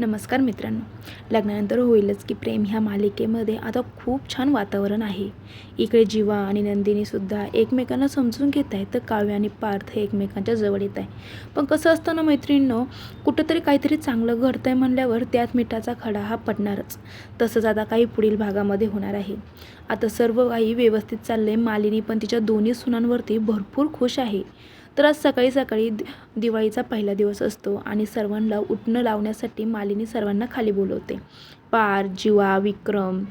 नमस्कार मित्रांनो. लग्नानंतर होईलच की प्रेम ह्या मालिकेमध्ये आता खूप छान वातावरण आहे. इकडे जीवा आणि नंदिनीसुद्धा एकमेकांना समजून घेत आहे तर काव्य आणि पार्थ हे एकमेकांच्या जवळ येत आहे पण कसं असतं ना मैत्रिणींनो कुठंतरी काहीतरी चांगलं घडतं आहे म्हणल्यावर त्यात मिठाचा खडा हा पडणारच. तसंच आता काही पुढील भागामध्ये होणार आहे. आता सर्व काही व्यवस्थित चाललं आहे मालिनी पण तिच्या दोन्ही सुनांवरती भरपूर खुश आहे. तर आज सकाळी सकाळी दिवाळीचा पहिला दिवस असतो आणि सर्वांना उठणं लावण्यासाठी मालिनी सर्वांना खाली बोलवते. पार जिवा विक्रम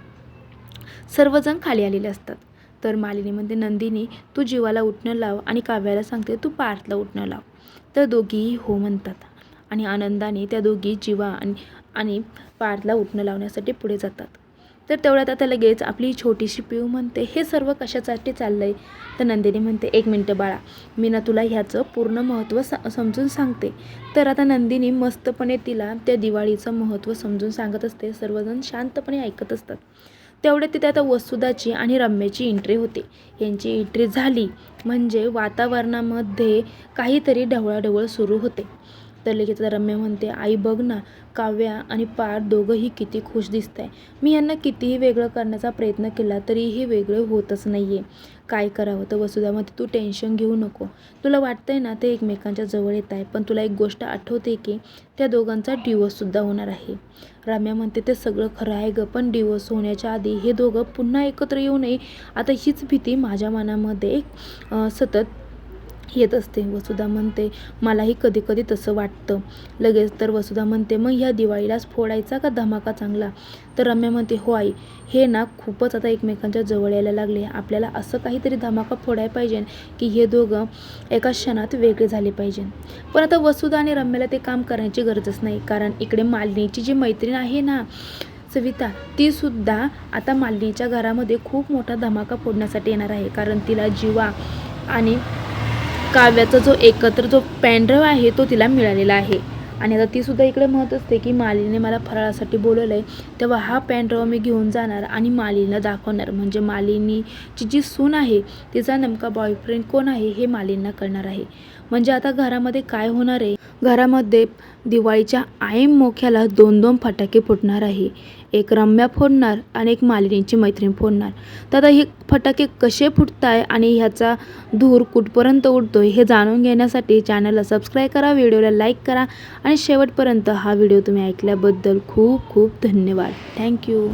सर्वजण खाली आलेले असतात. तर मालिनी म्हणते नंदिनी तू जीवाला उठणं लाव आणि काव्याला सांगते तू पार्थला उठणं लाव. तर दोघीही हो म्हणतात आणि आनंदाने त्या दोघी जीवा आणि आणि पार्थला उठणं लावण्यासाठी पुढे जातात. तर तेवढ्यात आता लगेच आपली छोटीशी पिऊ म्हणते हे सर्व कशासाठी चाललं आहे तर नंदिनी म्हणते एक मिनटं बाळा मी ना तुला ह्याचं पूर्ण महत्त्व सा समजून सांगते. तर आता नंदिनी मस्तपणे तिला त्या दिवाळीचं महत्त्व समजून सांगत असते सर्वजण शांतपणे ऐकत असतात. तेवढ्या तिथे आता वसुदाची आणि रम्याची एंट्री होते. यांची एंट्री झाली म्हणजे वातावरणामध्ये काहीतरी ढवळाढवळ सुरू होते. तर लेखिता रम्या म्हणते आई बघ ना काव्या आणि पार दोघंही किती खुश दिसत आहे मी यांना कितीही वेगळं करण्याचा प्रयत्न केला तरीही वेगळं होतच नाही आहे काय करावं? तर वसुधामध्ये तू टेन्शन घेऊ नको. तुला वाटतंय ना ते एकमेकांच्या जवळ येत आहे पण तुला एक गोष्ट आठवते की त्या दोघांचा डिवोर्ससुद्धा होणार आहे. रम्या म्हणते ते सगळं खरं आहे ग पण डिवोर्स होण्याच्या आधी हे दोघं पुन्हा एकत्र येऊ नये. आता हीच भीती माझ्या मनामध्ये एक सतत येत असते. वसुधा म्हणते मलाही कधी कधी तसं वाटतं. लगेच. तर वसुधा म्हणते मग ह्या दिवाळीलाच फोडायचा का धमाका चांगला? तर रम्या म्हणते हो आई. हे ना खूपच आता एकमेकांच्या जवळ यायला लागले. आपल्याला असं काहीतरी धमाका फोडायला पाहिजे की हे दोघं एका क्षणात वेगळे झाले पाहिजे. पण आता वसुधा आणि रम्याला ते काम करण्याची गरजच नाही. कारण इकडे मालिनीची जी मैत्रीण आहे ना सविता ती सुद्धा आता मालिनीच्या घरामध्ये खूप मोठा धमाका फोडण्यासाठी येणार आहे. कारण तिला जीवा आणि काव्याचा जो एकत्र जो पॅनड्रव आहे तो तिला मिळालेला आहे. आणि आता ती सुद्धा इकडे म्हणत असते की मालिनीने मला फराळासाठी बोलवलं आहे तेव्हा हा पॅनड्रव मी घेऊन जाणार आणि मालिनीला दाखवणार. म्हणजे मालिनीची जी सून आहे तिचा नेमका बॉयफ्रेंड कोण आहे हे मालिनीला कळणार आहे. म्हणजे आता घरामध्ये काय होणार आहे घरामध्ये दिवाळीच्या ऐन मोख्याला दोन दोन फटाके फुटणार आहे. एक रम्या फोडणार आणि एक मालिनीची मैत्रीण फोडणार. तर आता हे फटाके कसे फुटताय आणि ह्याचा धूर कुठपर्यंत उडतो हे जाणून घेण्यासाठी चॅनलला सबस्क्राईब करा व्हिडिओला लाईक करा आणि शेवटपर्यंत हा व्हिडिओ तुम्ही ऐकल्याबद्दल खूप खूप धन्यवाद. थँक्यू.